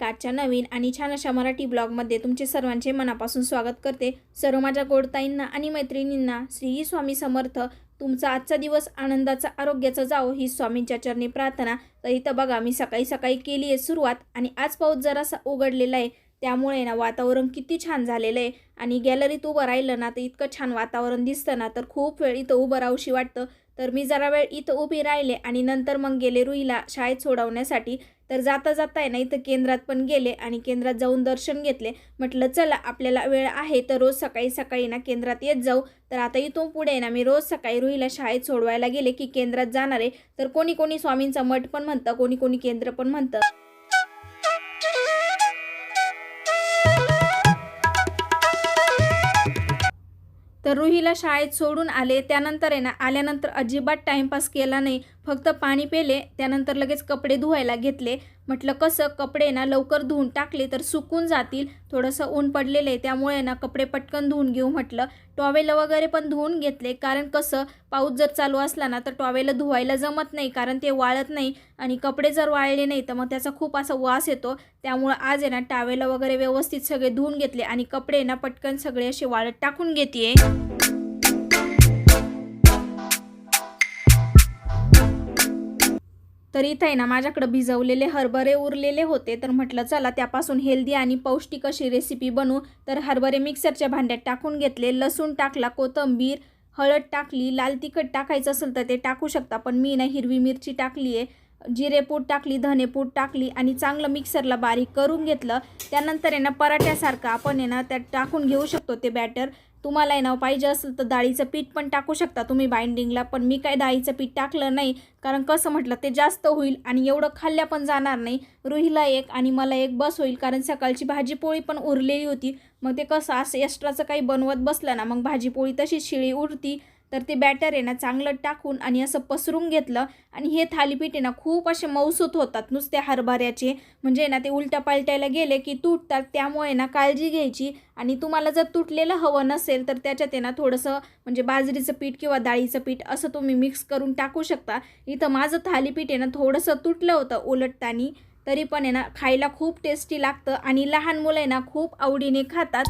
सुरेखा आजच्या नवीन आणि छान अशा मराठी ब्लॉगमध्ये तुमचे सर्वांचे मनापासून स्वागत करते. सर्व माझ्या गोडताईंना आणि मैत्रिणींना श्री स्वामी समर्थ. तुमचा आजचा दिवस आनंदाचा आरोग्याचा जाओ ही स्वामींच्या चरणी प्रार्थना. तर इथं बघा मी सकाळी सकाळी केली आहे सुरुवात आणि आज पाऊस जरासा उघडलेला आहे. त्यामुळे ना वातावरण किती छान झालेलं आहे. आणि गॅलरीत उभं राहिलं ना तर इतकं छान वातावरण दिसतं ना तर खूप वेळ इथं उभं राहूशी वाटतं. तर मी जरा वेळ इथं उभी राहिले आणि नंतर मग गेले रुईला शाळेत सोडवण्यासाठी. तर जाता जाता आहे ना इथं केंद्रात पण गेले आणि केंद्रात जाऊन दर्शन घेतले. म्हटलं चला आपल्याला वेळ आहे तर रोज सकाळी सकाळी ना केंद्रात येत जाऊ. तर आता इथून पुढे ना मी रोज सकाळी रुईला शाळेत सोडवायला गेले की केंद्रात जाणार आहे. तर कोणी कोणी स्वामींचा मठ पण म्हणतं कोणी कोणी केंद्र पण म्हणतं. तर रुहीला शाळेत सोडून आले. त्यानंतर आहे ना आल्यानंतर अजिबात टाईमपास केला नाही. फक्त पाणी पेले त्यानंतर लगेच कपडे धुवायला घेतले. म्हटलं कसं? कपडे ना लवकर धुवून टाकले तर सुकून जातील. थोडंसं ऊन पडलेलं आहे त्यामुळे ना कपडे पटकन धुवून घेऊ म्हटलं. टॉवेल वगैरे पण धुवून घेतले कारण कसं? पाऊस जर चालू असला ना तर टॉवेल धुवायला जमत नाही कारण ते वाळत नाही आणि कपडे जर वाळले नाही तर मग त्याचा खूप असा वास येतो. त्यामुळं आज आहे ना टॉवेल वगैरे व्यवस्थित सगळे धुवून घेतले आणि कपडे ना पटकन सगळे असे वाळत टाकून घेते तर इथं आहे ना माझ्याकडं भिजवलेले हरभरे उरलेले होते. तर म्हटलं चला त्यापासून हेल्दी आणि पौष्टिक अशी रेसिपी बनवू. तर हरभरे मिक्सरच्या भांड्यात टाकून घेतले. लसूण टाकला कोथिंबीर हळद टाकली लाल तिखट टाकायचं असेल तर ते टाकू शकता पण मी ना हिरवी मिरची टाकली आहे. जिरेपूड टाकली धनेपूड टाकली आणि चांगलं मिक्सरला बारीक करून घेतलं. त्यानंतर आहे ना पराठ्यासारखं आपण आहे ना त्यात टाकून घेऊ शकतो ते बॅटर तुम्हाला आहे ना पाहिजे असेल तर डाळीचं पीठ पण टाकू शकता तुम्ही बाइंडिंगला पण मी काय डाळीचं पीठ टाकलं नाही कारण कसं म्हटलं ते जास्त होईल आणि एवढं खाल्ल्या पण जाणार नाही. रुहीला एक आणि मला एक बस होईल कारण सकाळची भाजीपोळी पण उरलेली होती. मग ते कसं असं एक्स्ट्राचं काही बनवत बसलं ना मग भाजीपोळी तशीच शिळी उरती. तर ते बॅटर आहे ना चांगलं टाकून आणि असं पसरून घेतलं. आणि हे थालीपीठ आहे ना खूप असे मौसूत होतात नुसत्या हरभऱ्याचे. म्हणजे ना ते उलट्या पालट्याला गेले की तुटतात त्यामुळे ना काळजी घ्यायची. आणि तुम्हाला जर तुटलेलं हवं नसेल तर त्याच्यात आहे ना थोडंसं म्हणजे बाजरीचं पीठ किंवा डाळीचं पीठ असं तुम्ही मिक्स करून टाकू शकता. इथं माझं थालीपीठ आहे ना थोडंसं तुटलं होतं उलटताना. तरी पण आहे ना खायला खूप टेस्टी लागतं आणि लहान मुलं आहे ना खूप आवडीने खातात.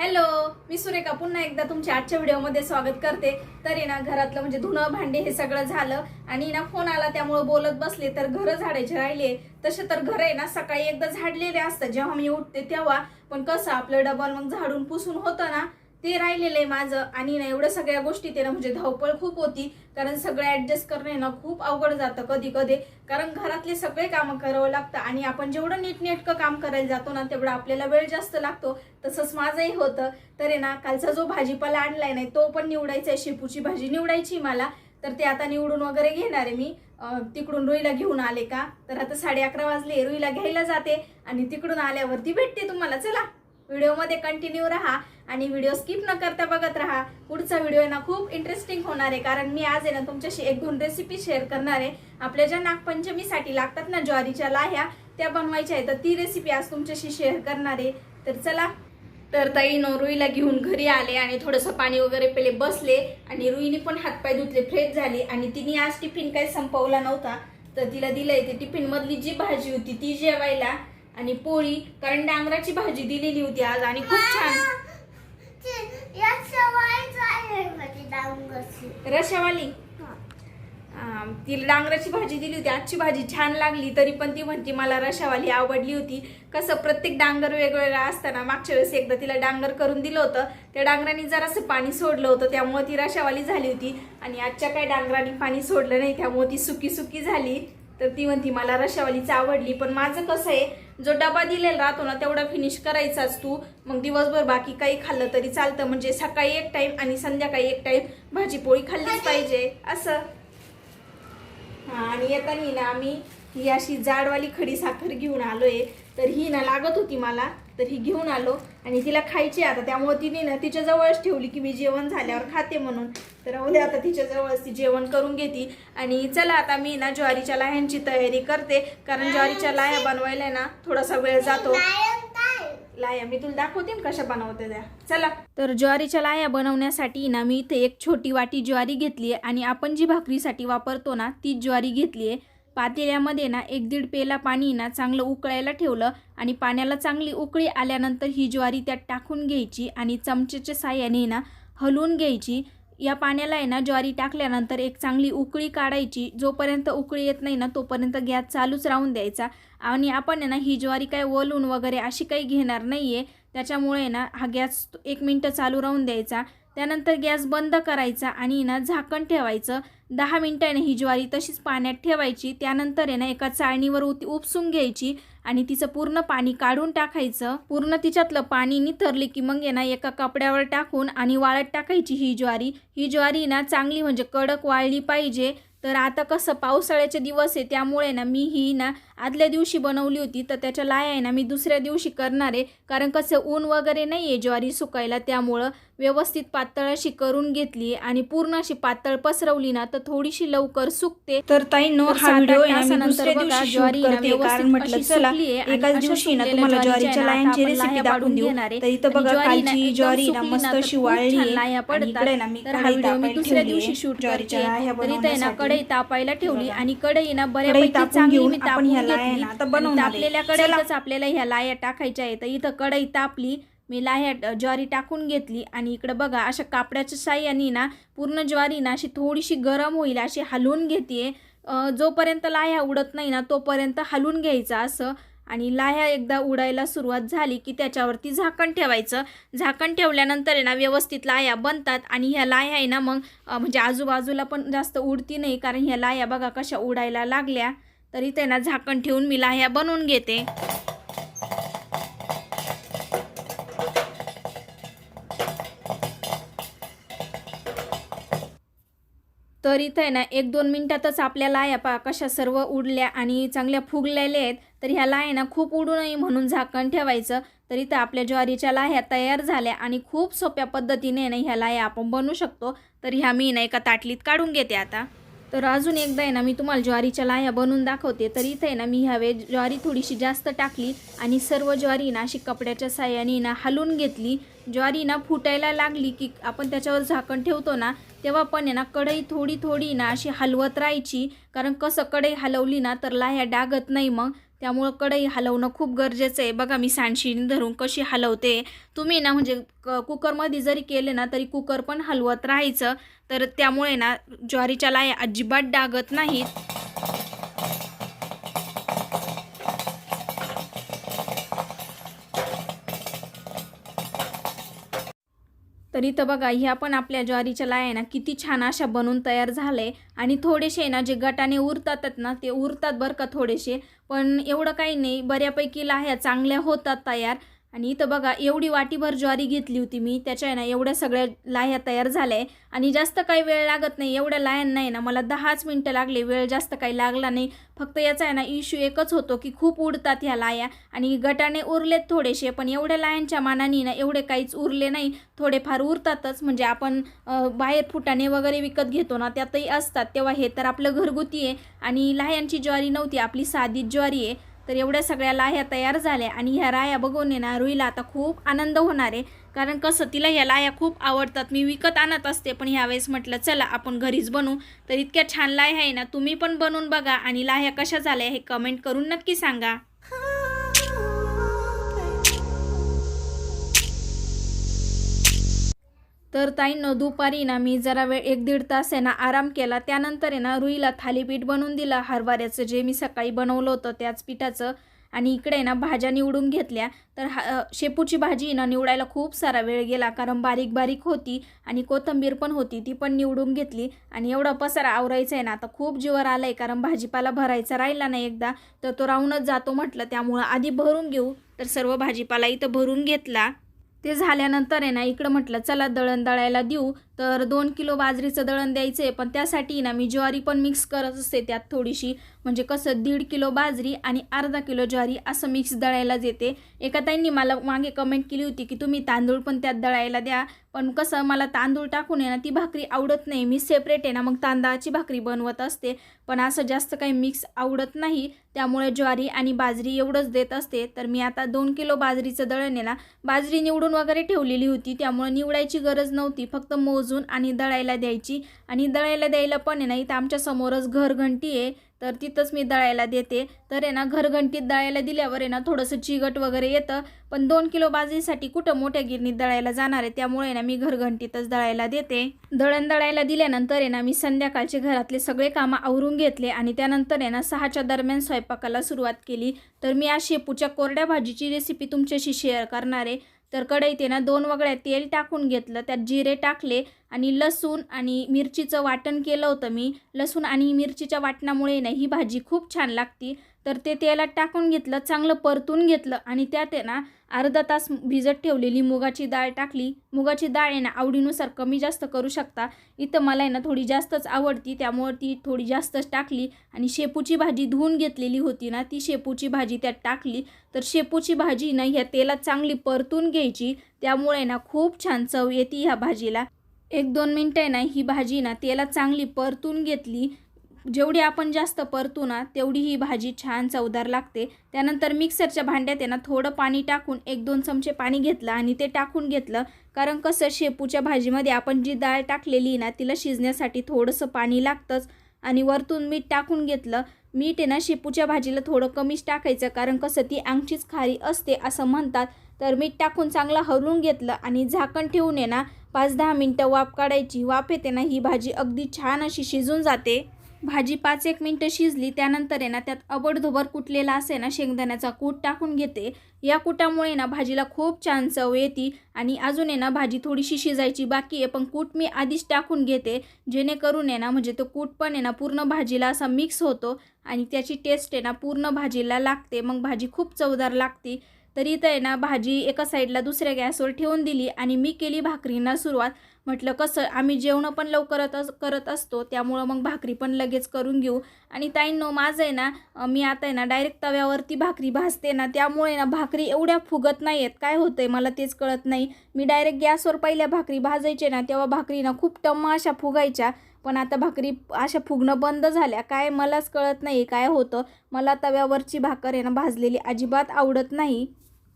हॅलो मी सुरेखा. पुन्हा एकदा तुमच्या आजच्या व्हिडिओमध्ये स्वागत करते. तरी ना घरातलं म्हणजे धुणं भांडे हे सगळं झालं. आणि ना फोन आला त्यामुळे बोलत बसले तर घरं झाडायचे राहिले. तसे तर घर आहे ना सकाळी एकदा झाडलेले असतं जेव्हा मी उठते तेव्हा. पण कसं आपलं डबल मग झाडून पुसून होतं ना ते राहिलेलं आहे माझं. आणि ना एवढं सगळ्या गोष्टी ते ना म्हणजे धावपळ खूप होती. कारण सगळं ऍडजस्ट करणे ना खूप अवघड जातं कधी कधी कारण घरातले सगळे कामं करावं लागतं. आणि आपण जेवढं नीटनेटकं काम करायला जातो ना तेवढं आपल्याला वेळ जास्त लागतो. तसंच माझंही होतं. तर आहे ना कालचा जो भाजीपाला आणलाय नाही तो पण निवडायचा आहे शेपूची भाजी निवडायची मला. तर ते आता निवडून वगैरे घेणार आहे मी. तिकडून रुईला घेऊन आले का? तर आता साडे अकरा वाजले. रुईला घ्यायला जाते. आणि तिकडून आल्यावरती भेटते तुम्हाला. चला. व्हिडिओमध्ये कंटिन्यू राहा आणि व्हिडिओ स्किप न करता बघत राहा. पुढचा व्हिडिओ ना खूप इंटरेस्टिंग होणार आहे. कारण मी आज आहे ना तुमच्याशी एक दोन रेसिपी शेअर करणार आहे. आपल्या ज्या नागपंचमीसाठी लागतात ना ज्वारीच्या लाह्या त्या बनवायच्या आहेत. तर ती रेसिपी आज तुमच्याशी शेअर करणार आहे. तर चला. तर ताई नो रुईला घेऊन घरी आले आणि थोडंसं पाणी वगैरे पेले बसले. आणि रुईने पण हातपाय धुतले फ्रेश झाली. आणि तिने आज टिफिन काही संपवला नव्हता. तर तिला दिलंय ते टिफिन मधली जी भाजी होती ती जेवायला. आणि पोळी कारण डांगराची भाजी दिलेली होती आज आणि खूप छान. रशावाली तिला डांगराची. भाजी दिली होती. आजची भाजी छान लागली तरी पण ती म्हणती मला रशावाली आवडली होती. कसं प्रत्येक डांगर वेगवेगळा असताना मागच्या वेळेस एकदा तिला डांगर करून दिलं होतं. त्या डांगराने जरासं पाणी सोडलं होतं त्यामुळे ती रशावाली झाली होती. आणि आजच्या काही डांगराने पाणी सोडलं नाही त्यामुळे ती सुकी सुकी झाली. तर ती म्हणती मला रशावालीच आवडली पण माझं कसं आहे जो डबा दिलेला राहतो ना तेवढा फिनिश करायचाच तू. मग दिवसभर बाकी काही खाल्लं तरी चालतं म्हणजे सकाळी एक टाइम आणि संध्याकाळी एक टाइम भाजी पोळी खाल्लीच पाहिजे. असं. हा आणि येताना ना आम्ही ही अशी जाडवाली खडी साखर घेऊन आलोय. तर ही ना लागत होती मला. तर ही घेऊन आलो आणि तिला खायची आता त्यामुळे तिने ना तिच्या जवळच ठेवली की मी जेवण झाल्यावर खाते म्हणून. तर उद्या आता तिच्या जवळच ती जेवण करून घेते. आणि चला आता मी ना ज्वारीच्या लाह्यांची तयारी करते. कारण ज्वारीच्या लाह्या बनवायला ना थोडासा वेळ जातो. लाया मी तुला दाखवते कशा बनवते त्या. चला. तर ज्वारीच्या लाया बनवण्यासाठी ना मी इथे एक छोटी वाटी ज्वारी घेतली आहे. आणि आपण जी भाकरीसाठी वापरतो ना ती ज्वारी घेतली आहे. पातेल्यामध्ये ना एक दीड पेला पाणी ना चांगलं उकळायला ठेवलं आणि पाण्याला चांगली उकळी आल्यानंतर ही ज्वारी त्यात टाकून घ्यायची आणि चमचेच्या साह्याने ना हलवून घ्यायची. या पाण्याला आहे ना ज्वारी टाकल्यानंतर एक चांगली उकळी काढायची. जोपर्यंत उकळी येत नाही ना तोपर्यंत गॅस चालूच राहून द्यायचा. आणि आपण आहे ना ही ज्वारी काय वलून वगैरे अशी काही घेणार नाही आहे त्याच्यामुळे ना हा गॅस एक मिनटं चालू राहून द्यायचा. त्यानंतर गॅस बंद करायचा आणि ना झाकण ठेवायचं. दहा मिनटं आहे ना ही ज्वारी तशीच पाण्यात ठेवायची. त्यानंतर आहे ना एका चाळणीवर उती उपसून घ्यायची आणि तिचं पूर्ण पाणी काढून टाकायचं. पूर्ण तिच्यातलं पाणी निथरले की मग आहे ना एका कपड्यावर टाकून आणि वाळत टाकायची ही ज्वारी. ही ज्वारी ना चांगली म्हणजे कडक वाळली पाहिजे. तर आता कसं पावसाळ्याचे दिवस आहे त्यामुळे ना मी ही ना आदल्या दिवशी बनवली होती. तर त्याच्या लाया आहे ना मी दुसऱ्या दिवशी करणार आहे. कारण कसं ऊन वगैरे नाही आहे ज्वारी सुकायला त्यामुळं व्यवस्थित पातळ अशी करून घेतली आणि पूर्ण अशी पातळ पसरवली ना तर थोडीशी लवकर सुकते तर ताईंनो तर हा व्हिडिओ ना ज्वारी ना कारण म्हटलं चला एकाच दिवशी ना तुम्हाला ज्वारीच्या ना लायांची रेसिपी दाखवून देऊ. तर इथं बघा ज्वारी ना कालची ना मस्त अशी वाळली पडतात. ना मी हा दुसऱ्या दिवशी शूट ज्वारीच्या ना. कढई तापायला ठेवली. आणि कढई ना बऱ्यापैकी चांगली मी तापून घेतली ना. तापलेल्या. कढईतच आपल्याला ह्या लाह्या टाकायच्या आहेत इथं कढई तापली मी लाह्या ज्वारी टाकून घेतली आणि इकडं बघा अशा कापड्याच्या साह्याने ना पूर्ण ज्वारी ना अशी थोडीशी गरम होईल अशी हलवून घेते जोपर्यंत लाह्या उडत नाही ना तोपर्यंत हलवून घ्यायचं असं. आणि लाह्या एकदा उडायला सुरुवात झाली की त्याच्यावरती झाकण ठेवायचं. झाकण ठेवल्यानंतर आहे ना व्यवस्थित लाह्या बनतात आणि ह्या लाह्या आहे ना मग म्हणजे आजूबाजूला पण जास्त उडती नाही कारण ह्या लाह्या बघा कशा उडायला लागल्या. तर इथे ना झाकण ठेवून मी लाह्या बनवून घेते. तर इथं आहे ना एक दोन मिनटातच आपल्या लाया पा कशा सर्व उडल्या आणि चांगल्या फुगलेल्या आहेत. तर ह्या लाया ना खूप उडू नये म्हणून झाकण ठेवायचं. तर इथं आपल्या ज्वारीच्या लाह्या तयार झाल्या आणि खूप सोप्या पद्धतीने ना ह्या लाया आपण बनवू शकतो. तर ह्या मी ना एका ताटलीत काढून घेते आता. तर अजून एकदा आहे ना मी तुम्हाला ज्वारीच्या लाह्या बनवून दाखवते. तर इथे आहे ना मी ह्यावे ज्वारी थोडीशी जास्त टाकली आणि सर्व ज्वारी ना अशी कपड्याच्या साह्याने ना हलवून घेतली. ज्वारी ना फुटायला लागली की आपण त्याच्यावर झाकण ठेवतो ना तेव्हा पण आहे ना कढई थोडी थोडी ना अशी हलवत राहायची. कारण कसं कढई हलवली ना तर लाह्या डागत नाही मग. त्यामुळं कढई हलवणं खूप गरजेचं आहे. बघा मी सांडशीने धरून कशी हलवते. तुम्ही ना म्हणजे क कुकरमध्ये जरी केले ना तरी कुकर पण हलवत राहायचं. तर त्यामुळे ना ज्वारीच्या लाया अजिबात डागत नाहीत. तर इथं बघा ह्या पण आपल्या ज्वारीच्या लाया ना किती छान अशा बनून तयार झाले आणि थोडेसे ना जे गटाने उरतातच ना ते उरतात बरं का थोडेसे. पण एवढं काही नाही बऱ्यापैकी लाह्या चांगल्या होतात तयार. आणि इथं बघा एवढी वाटीभर ज्वारी घेतली होती मी. त्याच्या आहे ना एवढ्या सगळ्या लाह्या तयार झाल्या. आहे आणि जास्त काही वेळ लागत नाही. एवढ्या लाह्यांना आहे ना मला दहाच मिनटं लागले. वेळ जास्त काही लागला नाही. फक्त याचा आहे ना इश्यू एकच होतो की खूप उडतात ह्या लाया आणि गटाने उरलेत थोडेसे पण एवढ्या लायांच्या मानाने ना एवढे काहीच उरले नाही. थोडेफार उरतातच. म्हणजे आपण बाहेर फुटाणे वगैरे विकत घेतो ना त्यातही असतात. तेव्हा हे तर आपलं घरगुती आहे. आणि लाह्यांची ज्वारी नव्हती आपली साधी ज्वारी आहे. तर एवढ्या सगळ्या लाह्या तयार झाल्या आणि ह्या राया बघून आहे ना रुईला आता खूप आनंद होणार आहे. कारण कसं तिला ह्या लाह्या खूप आवडतात. मी विकत आणत असते पण ह्यावेळेस म्हटलं चला आपण घरीच बनवू. तर इतक्या छान लाह्या आहे ना तुम्ही पण बनवून बघा. आणि लाह्या कशा झाल्या हे कमेंट करून नक्की सांगा. तर ताईंनं दुपारी ना मी जरा वेळ एक दीड तास आहे ना आराम केला. त्यानंतर आहे ना रुईला थालीपीठ बनवून दिलं. हरभऱ्याचं जे मी सकाळी बनवलं होतं त्याच पिठाचं. आणि इकडे ना भाज्या निवडून घेतल्या. तर हा शेपूची भाजी ना निवडायला खूप सारा वेळ गेला. कारण बारीक बारीक होती आणि कोथिंबीर पण होती ती पण निवडून घेतली. आणि एवढा पसारा आवरायचा आहे ना आता खूप जीवर आलं आहे कारण भाजीपाला भरायचा राहिला नाही एकदा. तर तो राहूनच जातो म्हटलं. त्यामुळं आधी भरून घेऊ. तर सर्व भाजीपाला इथं भरून घेतला. ते झाल्यानंतर आहे ना इकडं म्हटलं चला दळण दळायला देऊ. तर दोन किलो बाजरीचं दळण द्यायचं आहे पण त्यासाठी ना मी ज्वारी पण मिक्स करत असते त्यात थोडीशी. म्हणजे कसं दीड किलो बाजरी आणि अर्धा किलो ज्वारी असं मिक्स दळायला देते. एका ताईंनी मला मागे कमेंट केली होती की तुम्ही तांदूळ पण त्यात दळायला द्या पण कसं मला तांदूळ टाकून आहे ना ती भाकरी आवडत नाही. मी सेपरेट आहे ना मग तांदळाची भाकरी बनवत असते. पण असं जास्त काही मिक्स आवडत नाही. त्यामुळे ज्वारी आणि बाजरी एवढंच देत असते. तर मी आता दोन किलो बाजरीचं दळण आहे ना बाजरी निवडून वगैरे ठेवलेली होती. त्यामुळे निवडायची गरज नव्हती. फक्त मोज मोजून आणि दळायला द्यायची. आणि दळायला द्यायला पण आहे ना इथं आमच्यासमोरच घरघंटी आहे. तर तिथंच मी दळायला देते. तर आहे ना घरघंटीत दळायला दिल्यावर आहे ना थोडंसं चिगट वगैरे येतं. पण दोन किलो बाजरीसाठी कुठं मोठ्या गिरणीत दळायला जाणार आहे त्यामुळे ना मी घरघंटीतच दळायला देते. दळण दळायला दिल्यानंतर आहे ना मी संध्याकाळचे घरातले सगळे कामं आवरून घेतले. आणि त्यानंतर आहे ना सहाच्या दरम्यान स्वयंपाकाला सुरुवात केली. तर मी आज शेपूच्या कोरड्या भाजीची रेसिपी तुमच्याशी शेअर करणार आहे. तर कढईत ना दोन वगळ्या तेल टाकून घेतलं. त्यात जिरे टाकले. आणि लसूण आणि मिरचीचं वाटण केलं होतं मी. लसूण आणि मिरचीच्या वाटणामुळे ना ही भाजी खूप छान लागती. तर ते तेलात टाकून घेतलं चांगलं परतून घेतलं आणि त्यात आहे ना अर्धा तास भिजत ठेवलेली मुगाची डाळ टाकली. मुगाची डाळ आहे ना आवडीनुसार कमी जास्त करू शकता. इथं मला आहे ना थोडी जास्तच आवडती त्यामुळे ती थोडी जास्तच टाकली. आणि शेपूची भाजी धुवून घेतलेली होती ना ती शेपूची भाजी त्यात टाकली. तर शेपूची भाजी ना ह्या तेलात चांगली परतून घ्यायची. त्यामुळे ना खूप छान चव येते ह्या भाजीला. एक दोन मिनटं आहे ना ही भाजी ना तेला चांगली परतून घेतली. जेवढी आपण जास्त परतू ना तेवढी ही भाजी छान चवदार लागते. त्यानंतर मिक्सरच्या भांड्यात आहे ना थोडं पाणी टाकून एक दोन चमचे पाणी घेतलं आणि ते टाकून घेतलं. कारण कसं शेपूच्या भाजीमध्ये आपण जी डाळ टाकलेली ना तिला शिजण्यासाठी थोडंसं पाणी लागतंच. आणि वरतून मीठ टाकून घेतलं. मीठ आहे ना शेपूच्या भाजीला थोडं कमीच टाकायचं. कारण कसं ती अंगचीच खारी असते असं म्हणतात. तर मीठ टाकून चांगलं हलवून घेतलं आणि झाकण ठेवून आहे ना पाच दहा मिनटं वाफ काढायची वाफ येते ना ही भाजी अगदी छान अशी शिजून जाते. भाजी पाच एक मिनटं शिजली त्यानंतर आहे ना त्यात अबडधोबर कुटलेला असे ना शेंगदाण्याचा कूट टाकून घेते. या कुटामुळे ना भाजीला खूप छान चव येते आणि अजून आहे ना भाजी थोडीशी शिजायची बाकी आहे पण कूट मी आधीच टाकून घेते. जेणेकरून आहे ना म्हणजे तो कूट पण आहे ना पूर्ण भाजीला असा मिक्स होतो आणि त्याची टेस्ट आहे ना पूर्ण भाजीला लागते. मग भाजी खूप चवदार लागते. तरी इथं आहे ना भाजी एका साईडला दुसऱ्या गॅसवर ठेवून दिली आणि मी केली भाकरींना सुरुवात. म्हटलं कसं? आम्ही जेवणं पण लवकरच अस करत असतो त्यामुळं मग भाकरी पण लगेच करून घेऊ. आणि ताईंनो माझं आहे ना मी आता आहे ना डायरेक्ट तव्यावरती भाकरी भाजते ना त्यामुळे ना भाकरी एवढ्या फुगत नाही आहेत काय होतं आहे मला तेच कळत नाही. मी डायरेक्ट गॅसवर पहिल्या भाकरी भाजायचे ना तेव्हा भाकरी ना खूप टम्मा अशा फुगायच्या. पण आता भाकरी अशा फुगणं बंद झाल्या. काय मलाच कळत नाही काय होतं? मला तव्यावरची भाकर आहे ना भाजलेली अजिबात आवडत नाही.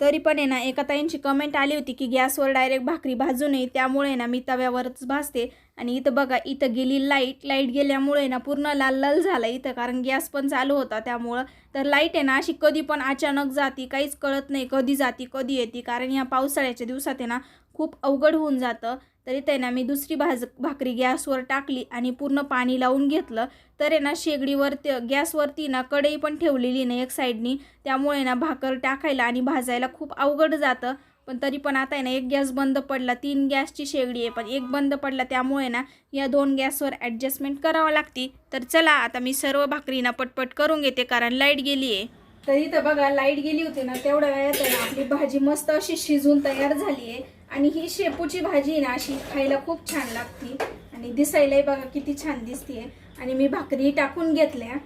तरी पण आहे ना एका ताईंची कमेंट आली होती की गॅसवर डायरेक्ट भाकरी भाजू नये त्यामुळे ना मी तव्यावरच भाजते. आणि इथं बघा इथं गेली लाइट लाइट गेल्यामुळे ना पूर्ण लाल लाल झाला इथं कारण गॅस पण चालू होता त्यामुळं. तर लाइट आहे ना अशी कधी पण अचानक जाती काहीच कळत नाही कधी जाती कधी येते कारण या पावसाळ्याच्या दिवसात आहे ना खूप अवघड होऊन जातं. तरी त्यांना मी दुसरी भाज भाकरी गॅसवर टाकली आणि पूर्ण पाणी लावून घेतलं. तर आहे ना शेगडीवर ते गॅसवरती ना कढई पण ठेवलेली नाही एक साईडनी. त्यामुळे ना भाकर टाकायला आणि भाजायला खूप अवघड जातं. पण तरी पण आता आहे ना एक गॅस बंद पडला तीन गॅसची शेगडी आहे. पण एक बंद पडला त्यामुळे ना या दोन गॅसवर ॲडजस्टमेंट करावं लागते. तर चला आता मी सर्व भाकरीना पटपट करून घेते कारण लाइट गेली आहे. तरी तर बघा लाइट गेली होती ना तेवढ्या वेळात आहे ना आपली भाजी मस्त अशी शिजून तयार झाली आहे. आणि ही शेपूची भाजी आहे ना अशी खायला खूप छान लागते. आणि दिसायलाही बघा किती छान दिसते आणि मी भाकरी टाकून घेतल्या.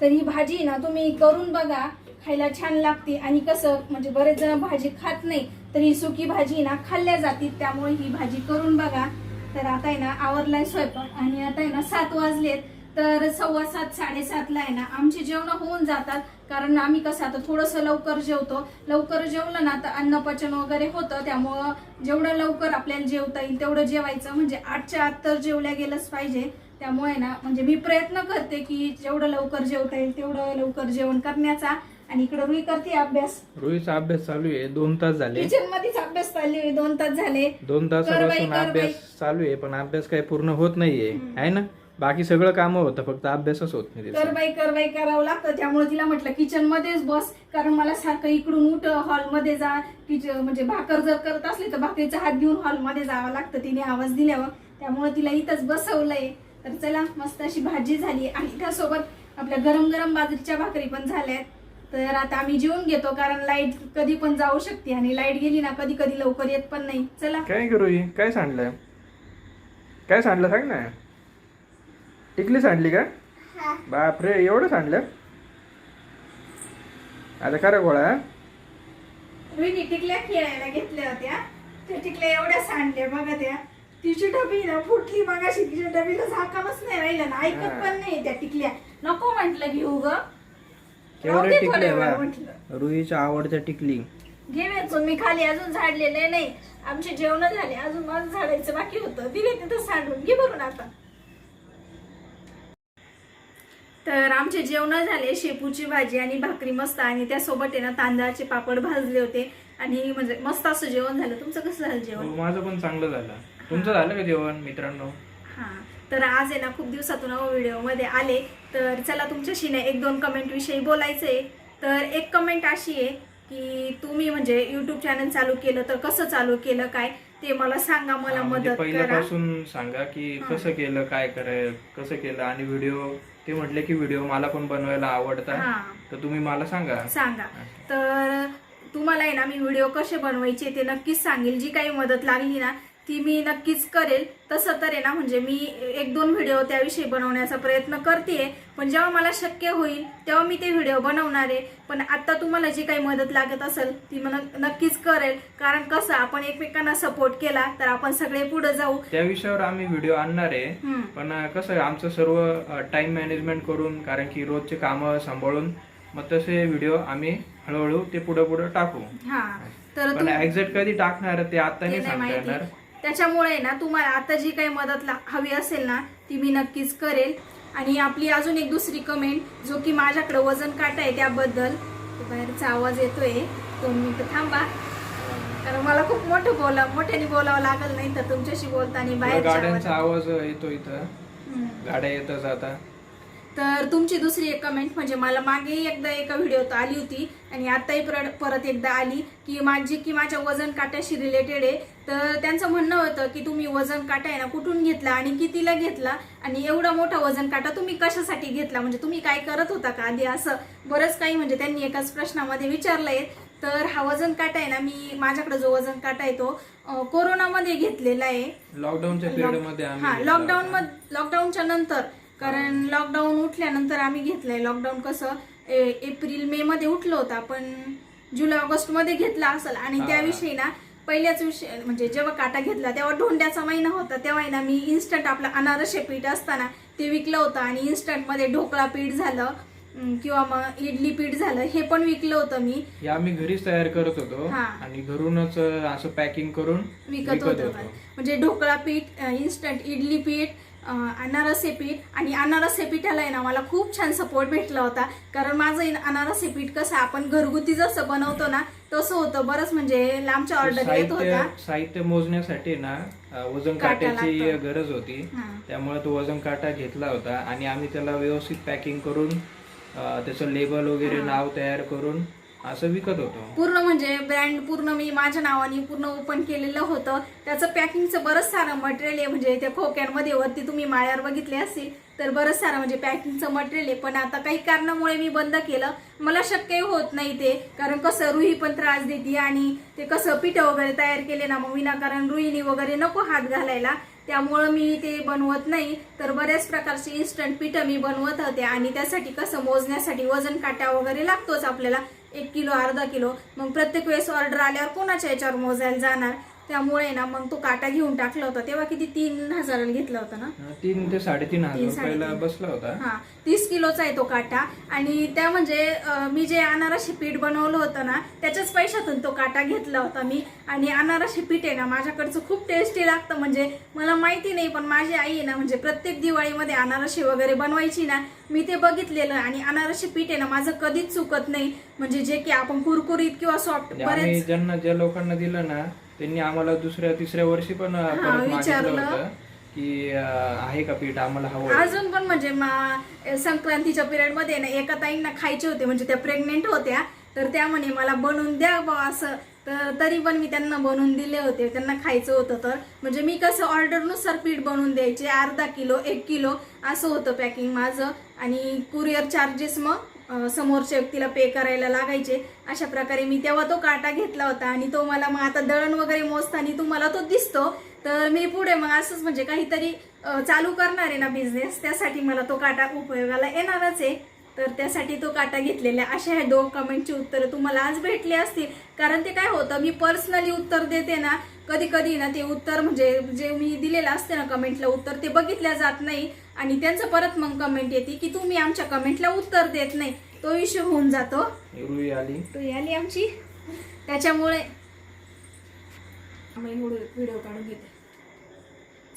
तर ही भाजी ना तुम्ही करून बघा खायला छान लागते. आणि कसं म्हणजे बरेच जण भाजी खात नाही तर ही सुकी भाजी ना खाल्ल्या जाते त्यामुळे ही भाजी करून बघा. तर आता आहे ना आवरलाय स्वयंपाक. आणि आता आहे ना सात वाजलेत. तर सव्वा सात साडेसातला आहे ना आमची जेवणं होऊन जातात. कारण आम्ही कसं आता थोडंसं लवकर जेवतो. लवकर जेवलं ना तर अन्नपचन वगैरे होतं. त्यामुळं जेवढं लवकर आपल्याला जेवता येईल तेवढं जेवायचं. म्हणजे आठच्या आत तर जेवल्या गेलंच पाहिजे. त्यामुळे ना म्हणजे मी प्रयत्न करते की जेवढं लवकर जेवता येईल तेवढं लवकर जेवण करण्याचा. आणि इकडं रुई करते अभ्यास. रोहितचा अभ्यास चालू आहे. दोन तास झाले. किचन मध्येच अभ्यास चालली आहे, दोन तास झाले. दोन तासापासून कर अभ्यास चालू आहे. पण अभ्यास काही पूर्ण होत नाहीये. आहे ना? बाकी सगळं काम होतं फक्त अभ्यासच होत नाही कर त्याचा. बाई कर बाई करावं लागतं. त्यामुळे तिला म्हटलं किचन मध्येच बस. कारण मला सारखं इकडून उठ हॉलमध्ये जा. किचन म्हणजे भाकर जर करत असली तर भाकरीचा हात घेऊन हॉलमध्ये जावं लागतं. तिने आवाज दिल्यावर. त्यामुळे तिला इथंच बसवलंय. तर चला मस्त अशी भाजी झाली. आणि त्यासोबत आपल्या गरम गरम बाजरीच्या भाकरी पण झाल्यात. तर आता आम्ही जेवून घेतो कारण लाइट कधी पण जाऊ शकते. आणि लाइट गेली ना कधी कधी लवकर येत पण नाही. चला. काय करू ही? काय सांडलंय? काय सांडलं सांग ना. टिकली सांडली का? बापरे एवढं सांडलं आता खरं गोळा रुईनी टिकल्या खेळायला घेतल्या होत्या. त्या टिकल्या एवढ्या सांडल्या बघा त्या. तिची डबी ना फुटली मगाशी तिच्या डबीला झाकामच नाही राहिलं ना ऐकत. पण नाही त्या टिकल्या. नको म्हंटल घेऊ ग. केवढे टिकले बा. रुईच्या आवडत्या टिकली. घे वेचून मी खाली अजून झाडलेले नाही. आमचे जेवण झाले अजून माझं झाडायचं बाकी होतं. दिले तिथं सांडून. घे भरून आता. तर आमचे जेवण झाले शेपूची भाजी आणि भाकरी मस्त आणि त्यासोबत आहे ना तांदळाचे पापड भाजले होते. आणि म्हणजे मस्त असं जेवण झालं. तुमचं कसं झालं जेवण? हो, माझं पण चांगलं झालं. तुमचं झालं का जेवण मित्रांनो? हा. तर आज आहे ना खूप दिवसातून व्हिडिओमध्ये आले. तर चला तुमच्याशी ना एक दोन कमेंट विषयी बोलायचंय. तर एक कमेंट अशी आहे की तुम्ही म्हणजे युट्यूब चॅनल चालू केलं तर कसं चालू केलं काय ते मला सांगा मला म्हणजे मदत करा. पहिल्यापासून सांगा की. कसं केलं काय कराय कसं केलं आणि व्हिडिओ ते म्हटले की व्हिडिओ मला पण बनवायला आवडतात. हा. तर तुम्ही मला सांगा. सांगा. तर तुम्हाला आहे ना मी व्हिडिओ कसे बनवायचे ते नक्कीच सांगेल. जी काही मदत लागली ना ती मी नक्कीच करेल. तसं तर आहे ना म्हणजे मी एक दोन व्हिडिओ त्याविषयी बनवण्याचा प्रयत्न करते पण जेव्हा मला शक्य होईल तेव्हा मी ते व्हिडिओ बनवणार आहे. पण आता तुम्हाला जी काही मदत लागत असेल ती मला नक्कीच करेल. कारण कसं आपण एकमेकांना सपोर्ट केला तर आपण सगळे पुढे जाऊ. त्या विषयावर आम्ही व्हिडिओ आणणार आहे. पण कसं आमचं सर्व टाइम मॅनेजमेंट करून कारण की रोजचे कामं सांभाळून मग तसे व्हिडिओ आम्ही हळूहळू ते पुढे पुढे टाकू. हा. तर एक्झॅक्ट कधी टाकणार ते आता नाही नाही सांगता येणार. माहिती त्याच्यामुळे ना तुम्हाला आता जी काही मदत ला- हवी असेल ना ती मी नक्कीच करेल. आणि आपली अजून एक दुसरी कमेंट जो की माझ्याकडे वजन काटा आहे त्याबद्दल. तो बाहेरचा आवाज येतोय. दोन मिनिटं थांबा. कारण मला खूप मोठं बोला मोठ्याने बोलावं लागल नाही तर तुमच्याशी बोलताना बाहेर गाड्यांचा आवाज येतो इथं. गाड्या येतात जाता. तर तुमची दुसरी एक कमेंट म्हणजे मला मागे एकदा एका व्हिडिओत आली होती आणि आताही परत एकदा आली की माझी की माझ्या वजन काट्याशी रिलेटेड आहे. तर त्यांचं म्हणणं होतं की तुम्ही वजन काटा आहे ना कुठून घेतला आणि कितीला घेतला आणि एवढा मोठा वजन काटा तुम्ही कशासाठी घेतला? म्हणजे तुम्ही काय करत होता का आधी? असं बरंच काही म्हणजे त्यांनी एकाच प्रश्नामध्ये विचारलंय. तर हा वजन काटा आहे ना मी माझ्याकडे जो वजन काटा आहे तो कोरोनामध्ये घेतलेला आहे. लॉकडाऊनच्या पिरियडमध्ये हा आम्ही लॉकडाऊन लॉकडाऊनच्या नंतर कारण लॉकडाऊन उठल्यानंतर आम्ही घेतलंय. लॉकडाऊन कसं एप्रिल मे मध्ये उठलं होतं आपण जुलै ऑगस्टमध्ये घेतला असेल. आणि. त्याविषयी ना पहिल्याच विषय म्हणजे जेव्हा काटा घेतला तेव्हा धोंड्याचा महिना होता. तेव्हा ना मी इन्स्टंट आपलं अनारसे पीठ असताना ते विकलं होतं आणि इन्स्टंटमध्ये ढोकळा पीठ झालं किंवा मग इडली पीठ झालं हे पण विकलं होतं मी. हे आम्ही घरीच तयार करत होतो हा. आणि घरूनच असं पॅकिंग करून विकत होतं म्हणजे ढोकळा पीठ इन्स्टंट इडली पीठ अनारसे पीठ आणि अनारसे पीठाला आहे ना मला खूप छान सपोर्ट भेटला होता कारण माझं अनारसे पीठ कसं आपण घरगुती जसं बनवतो ना तसं होतं बरंच म्हणजे लांबच्या ऑर्डर येत होता साहित्य मोजण्यासाठी ना वजन काटा काट्याची. गरज होती. त्यामुळे तो वजन काटा घेतला होता आणि आम्ही त्याला व्यवस्थित पॅकिंग करून त्याचं लेबल वगैरे. नाव तयार करून असं विकत होतो. पूर्ण म्हणजे ब्रँड पूर्ण मी माझ्या नावाने पूर्ण ओपन केलेलं होतं. त्याचं पॅकिंगचं बरंच सारं मटेरियल आहे. म्हणजे त्या खोक्यांमध्ये वरती तुम्ही माळ्यावर बघितले असतील तर बरंच सारं म्हणजे पॅकिंगचं मटेरियल आहे. पण आता काही कारणामुळे मी बंद केलं. मला शक्य होत नाही ते. कारण कसं रुई पण त्रास देते आणि ते कसं पिठं वगैरे तयार केले ना मग विनाकारण रुईनी वगैरे नको हात घालायला. त्यामुळं मी ते बनवत नाही. तर बऱ्याच प्रकारचे इन्स्टंट पिठं मी बनवत होते. आणि त्यासाठी कसं मोजण्यासाठी वजन काटा वगैरे लागतोच आपल्याला. एक किलो अर्धा किलो. मग प्रत्येक वेळेस ऑर्डर आल्यावर कोणाच्या याच्यावर मोजायला जाणार? त्यामुळे ना मग तो काटा घेऊन टाकला होता. तेव्हा किती तीन हजाराला घेतला होता ना? तीन ते साडेतीन हजार रुपयाला. बसला होता. हा तीस किलोचा आहे तो काटा. आणि त्या म्हणजे मी जे अनारसे पीठ बनवलं होतं ना त्याच्याच पैशातून तो काटा घेतला होता मी. आणि अनारसे पीठ आहे ना माझ्याकडचं खूप टेस्टी लागतं. म्हणजे मला माहिती नाही पण माझी आई आहे ना म्हणजे प्रत्येक दिवाळीमध्ये अनारसे वगैरे बनवायची ना मी ते बघितलेलं. आणि अनारसे पीठ आहे ना माझं कधीच चुकत नाही. म्हणजे जे की आपण कुरकुरीत किंवा सॉफ्ट म्हणजे बरेच ज्यांना ज्या लोकांना दिलं ना त्यांनी आम्हाला दुसऱ्या तिसऱ्या वर्षी पण अं, परत मागितलं विचारलं. होतं की अं, आहे का पीठ? आम्हाला हवं अजून पण म्हणजे मा- संक्रांतीच्या पिरियडमध्ये ना एका ताईंना खायचे होते. म्हणजे त्या प्रेग्नेंट होत्या. तर त्या म्हणे मला बनवून द्या बा असं. तर तरी पण मी त्यांना बनवून दिले होते. त्यांना खायचं होतं तर. म्हणजे मी कसं ऑर्डरनुसार पीठ बनवून द्यायचे. अर्धा किलो एक किलो असं होतं पॅकिंग माझं. आणि कुरिअर चार्जेस मग समोरच्या व्यक्तीला पे करायला लागायचे. अशा प्रकारे मी तेव्हा तो काटा घेतला होता आणि तो मला मग आता दळण वगैरे मोजताना तुम्हाला तो दिसतो. तर मी पुढे मग असंच म्हणजे काहीतरी चालू करणार आहे ना बिझनेस त्यासाठी मला तो काटा उपयोगाला येणारच आहे. तर त्यासाठी तो काटा घेतलेला आहे. अशा ह्या दोन कमेंटची उत्तरं तुम्हाला आज भेटली असतील. कारण ते काय होतं मी पर्सनली उत्तर देते ना कधी कधी ना ते उत्तर म्हणजे जे मी दिलेलं असते ना कमेंटला उत्तर ते बघितल्या जात नाही. आणि त्यांचं परत मग कमेंट येते की तुम्ही आमच्या कमेंटला उत्तर देत नाही. तो इश्यू होऊन जातो. रुई आली. तो आली आमची. त्याच्यामुळे व्हिडिओ काढून घेते.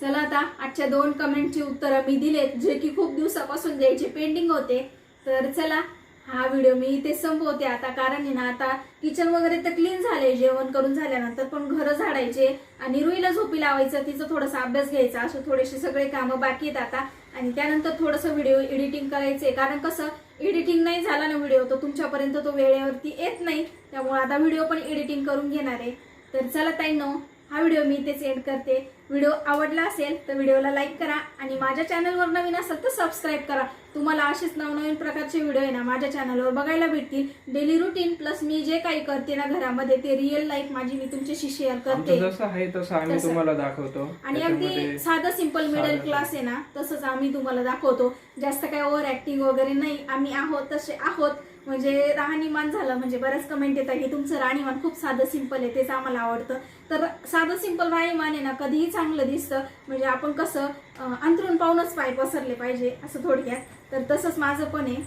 चला आता आजच्या दोन कमेंटची उत्तरं मी दिलेत जे की खूप दिवसापासून द्यायचे पेंडिंग होते. तर चला हा व्हिडिओ मी इथे संपवते आता कारण आहे ना आता किचन वगैरे तर क्लीन झाले जेवण करून झाल्यानंतर पण घरं झाडायचे आणि रुईला झोपी लावायचं तिचा थोडासा अभ्यास घ्यायचा असे थोडेसे सगळे कामं बाकी आहेत आता. आणि त्यानंतर थोडंसं व्हिडिओ एडिटिंग करायचंय. कारण कसं एडिटिंग नाही झाला ना व्हिडिओ तर तुमच्यापर्यंत तो वेळेवरती येत नाही. त्यामुळे आता व्हिडिओ पण एडिटिंग करून घेणार आहे. तर चला ताईंनो हा व्हिडिओ मी इथेच एंड करते. व्हिडिओ आवडला असेल तर व्हिडिओला लाईक करा आणि माझ्या चॅनलवर नवीन असेल तर सबस्क्राईब करा. तुम्हाला असेच नवनवीन प्रकारचे व्हिडिओ आहे ना माझ्या चॅनलवर बघायला भेटतील. डेली रुटीन प्लस मी जे काही करते ना घरामध्ये ते रिअल लाईफ माझी मी तुमच्याशी शेअर करते. जसं आहे तसं आम्ही. तुम्हाला दाखवतो. आणि अगदी साधं सिंपल मिडल. क्लास आहे ना तसंच आम्ही तुम्हाला दाखवतो. जास्त काही ओव्हर ऍक्टिंग वगैरे नाही. आम्ही आहोत तसे आहोत. म्हणजे राहणीमान झालं म्हणजे बऱ्याच कमेंट येतात की तुमचं राहणीमान खूप साधं सिंपल आहे तेच आम्हाला आवडतं. तर साधं सिंपल राहणीमान आहे ना कधीही चांगलं दिसतं. म्हणजे आपण कसं अं, अंथरून पाहूनच पाय पसरले पाहिजे असं थोडक्यात. तर तसंच माझं पण आहे.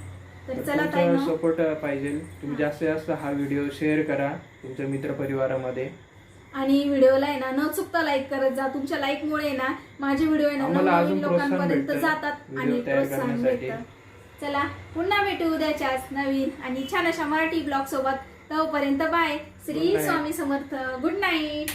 तर चला ताई तुमचा सपोर्ट पाहिजे. तुम्ही जास्तीत जास्त हा व्हिडिओ शेअर करा तुमच्या मित्र परिवारामध्ये आणि व्हिडिओला आहे ना न चुकता लाईक करत जा. तुमच्या लाईकमुळे ना माझे व्हिडिओ आहे ना आम्हाला नवनवीन अजून प्रोत्साहन लोकांपर्यंत भेटतं. जातात व्हिडिओ आणि तयार प्रोत्साहन करण्यासाठी. भेटतं. चला पुन्हा भेटू उद्याच्याच नवीन आणि छान अशा मराठी ब्लॉग सोबत. तोपर्यंत bye Good Shri night. Swami Samarth. Good night